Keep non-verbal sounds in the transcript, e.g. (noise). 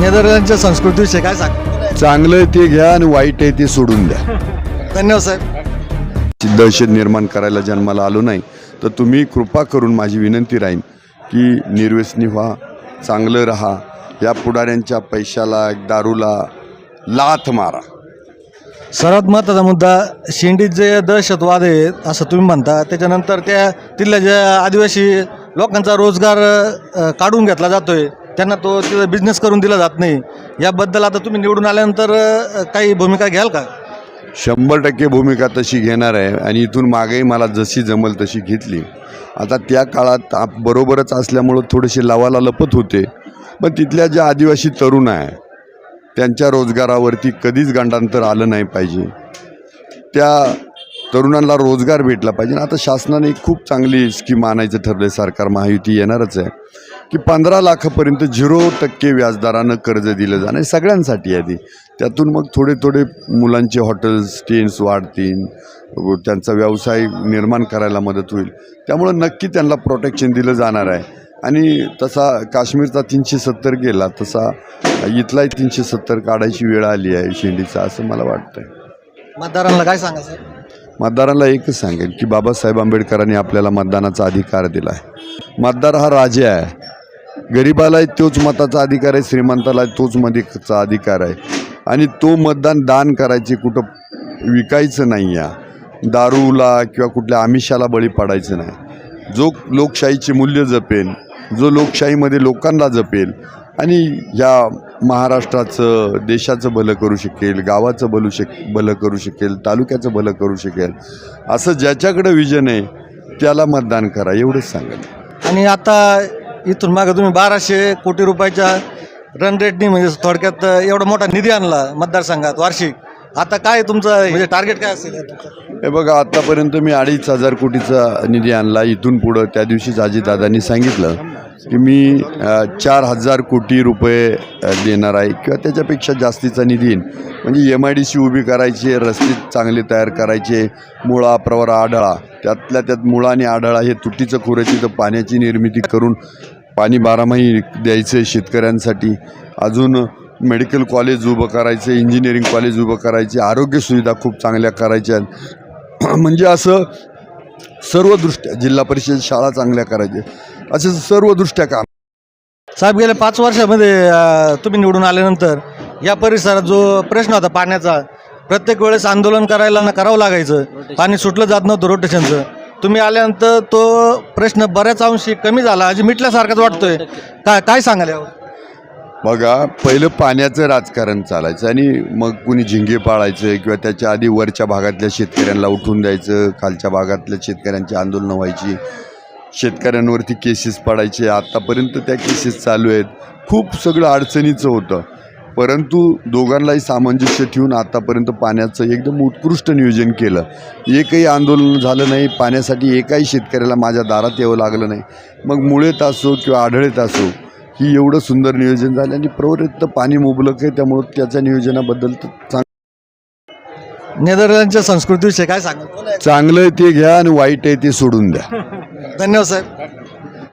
नेदरलँडच्या संस्कृतीविषयी काय सांग? चांगलं आहे ते घ्या आणि वाईट आहे ते सोडून द्या. धन्यवाद साहेब. दहशत निर्माण करायला जन्माला आलो नाही तर तुम्ही कृपा करून माझी विनंती राहीन की निर्व्यसनी व्हा चांगलं राहा या पुढाऱ्यांच्या पैशाला दारूला लाथ मारा. सर्वात महत्त्वाचा मुद्दा शेंडीत जे दहशतवाद आहे असं तुम्ही म्हणता त्याच्यानंतर त्या तिथल्या ज्या आदिवासी लोकांचा रोजगार अ, काढून घेतला जातोय त्यांना तो तिथं बिझनेस करून दिला जात नाही. याबद्दल आता तुम्ही निवडून आल्यानंतर काही भूमिका घ्याल का? शंभर टक्के भूमिका तशी घेणार आहे. आणि इथून मागेही मला जशी जमल तशी घेतली. आता त्या काळात आप बरोबरच असल्यामुळं थोडेसे लावाला लपत होते. पण तिथल्या ज्या आदिवासी तरुण आहे त्यांच्या रोजगारावरती कधीच गंडांतर आलं नाही पाहिजे. त्या तरुणांना रोजगार भेटला पाहिजे. आता शासनाने खूप चांगली स्कीम आणायचं ठरलं सरकार महायुती येणारच आहे. की पंधरा लाखापर्यंत झिरो टक्के व्याजदरानं कर्ज दिलं जाणं हे सगळ्यांसाठी ती त्यातून मग थोडे थोडे मुलांचे हॉटेल्स टेन्स वाढतील त्यांचा व्यवसाय निर्माण करायला मदत होईल. त्यामुळं नक्की त्यांना प्रोटेक्शन दिलं जाणार आहे. आणि तसा काश्मीरचा तीनशे सत्तर गेला तसा इथलाही तीनशे सत्तर काढायची वेळ आली आहे शेंडीचा असं मला वाटतंय. मतदारांना काय सांगा साहेब मतदाराला एकच सांगेल की बाबासाहेब आंबेडकरांनी आपल्याला मतदानाचा अधिकार दिला आहे. मतदार हा राजा आहे. गरीबाला तोच मताचा अधिकार आहे श्रीमंताला तोच मताचा अधिकार आहे. आणि तो मतदान दान करायचे कुठं विकायचं नाही या दारूला किंवा कुठल्या आमिषाला बळी पडायचं नाही. जो लोकशाहीचे मूल्य जपेल जो लोकशाहीमध्ये लोकांना जपेल आणि ह्या महाराष्ट्राचं देशाचं भलं करू शकेल गावाचं भलू शक भलं करू शकेल तालुक्याचं भलं करू शकेल असं ज्याच्याकडं विजन आहे त्याला मतदान करा एवढंच सांगेल आणि आता इथून मागे तुम्ही बाराशे कोटी रुपयाच्या रन रेटनी म्हणजे थोडक्यात एवढा मोठा निधी आणला मतदारसंघात वार्षिक. आता काय तुमचं म्हणजे टार्गेट काय असेल हे बघा आत्तापर्यंत मी अडीच हजार कोटीचा निधी आणला. इथून पुढं त्या दिवशीच अजितदादांनी सांगितलं की मी चार हजार कोटी रुपये देणार आहे किंवा त्याच्यापेक्षा जास्तीचा निधी येईन. म्हणजे एम आय डी सी उभी करायची रस्ते चांगले तयार करायचे मुळा प्रवरा आढळा. त्यातल्या त्यात मुळा आणि आढळा हे तुटीचं खोऱ्याची तर पाण्याची निर्मिती करून पाणी बारामाही द्यायचं आहे शेतकऱ्यांसाठी. अजून मेडिकल कॉलेज उभं करायचं इंजिनिअरिंग कॉलेज उभं करायचे आरोग्य सुविधा खूप चांगल्या करायच्या (clears throat) म्हणजे असं सर्वदृष्ट्या जिल्हा परिषद शाळा चांगल्या करायच्या असे सर्वदृष्ट्या काम. साहेब गेल्या पाच वर्षामध्ये तुम्ही निवडून आल्यानंतर या परिसरात जो प्रश्न होता पाण्याचा प्रत्येक वेळेस आंदोलन करायला ना करावं लागायचं. पाणी सुटलं जात नव्हतं रोटेशनचं तुम्ही आल्यानंतर तो प्रश्न बऱ्याच अंशी कमी झाला. अजी मिटल्यासारखाच वाटतोय. काय काय सांगाल यावर? बघा पहिलं पाण्याचं राजकारण चालायचं आणि मग कुणी झिंगे पाळायचं किंवा त्याच्या आधी वरच्या भागातल्या शेतकऱ्यांना उठून द्यायचं खालच्या भागातल्या शेतकऱ्यांची आंदोलनं व्हायची. शेतकऱ्यांवरती केसेस पडायचे. आत्तापर्यंत त्या केसेस चालू आहेत. खूप सगळं अडचणीचं होतं. परंतु दोघांनाही सामंजस्य ठेवून आतापर्यंत पाण्याचं एकदम उत्कृष्ट नियोजन केलं. एकही आंदोलन झालं नाही पाण्यासाठी एकाही शेतकऱ्याला माझ्या दारात यावं लागलं नाही. मग मुळेत असो किंवा आढळेत असो ही एवढं सुंदर नियोजन झालं आणि प्रवृत्त पाणी मुबलक आहे त्यामुळं त्याच्या नियोजनाबद्दल तर चांग नेदरलँडच्या संस्कृतीविषयी काय सांगाल? चांगलं आहे ते घ्या आणि वाईट आहे ते सोडून द्या. धन्यवाद साहेब.